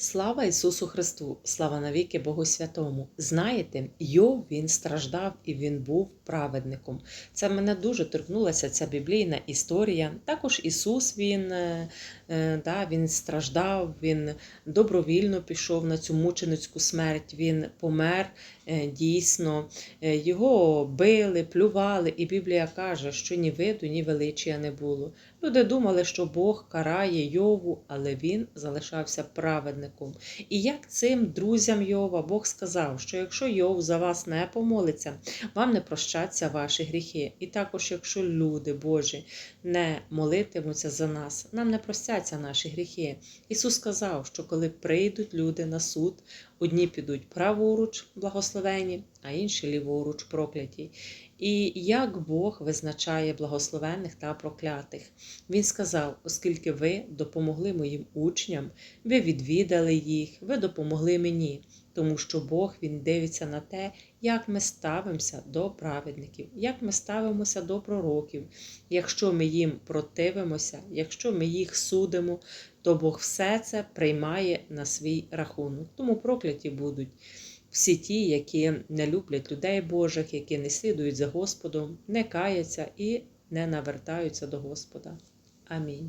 Слава Ісусу Христу! Слава навіки Богу Святому! Знаєте, Йов він страждав і він був праведником. Це мене дуже торкнулася ця біблійна історія. Також Ісус він, е, е, да, він страждав, він добровільно пішов на цю мученицьку смерть, він помер е, дійсно. Його били, плювали, і Біблія каже, що ні виду, ні величія не було. Люди думали, що Бог карає Йову, але він залишався праведником. І як цим друзям Йова Бог сказав, що якщо Йов за вас не помолиться, вам не прощаться ваші гріхи. І також, якщо люди Божі не молитимуться за нас, нам не простяться наші гріхи. Ісус сказав, що коли прийдуть люди на суд, одні підуть праворуч благословені, а інші ліворуч прокляті. І як Бог визначає благословенних та проклятих. Він сказав: оскільки ви допомогли моїм учням, ви відвідали їх, ви допомогли мені, тому що Бог він дивиться на те, як ми ставимося до праведників, як ми ставимося до пророків. Якщо ми їм противимося, якщо ми їх судимо, то Бог все це приймає на свій рахунок. Тому прокляті будуть. Всі ті, які не люблять людей Божих, які не слідують за Господом, не каяться і не навертаються до Господа. Амінь.